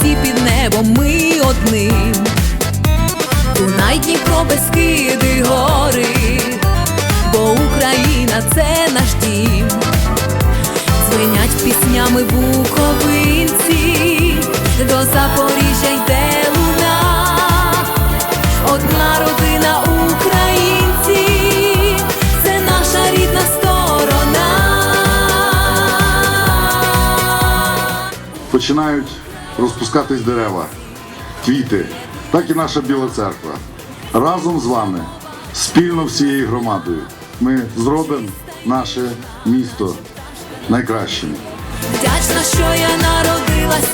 усі під небом ми одним. Дунай, Дніпро, Бескиди, гори, бо Україна це наш дім. Дзвенять піснями буковинці, до Запоріжжя йде луна, одна родина українців, це наша рідна сторона. починають розпускатись дерева, квіти, так і наша Біла церква. Разом з вами, спільно всією громадою, ми зробимо наше місто найкращим. Вдячна, що я народилась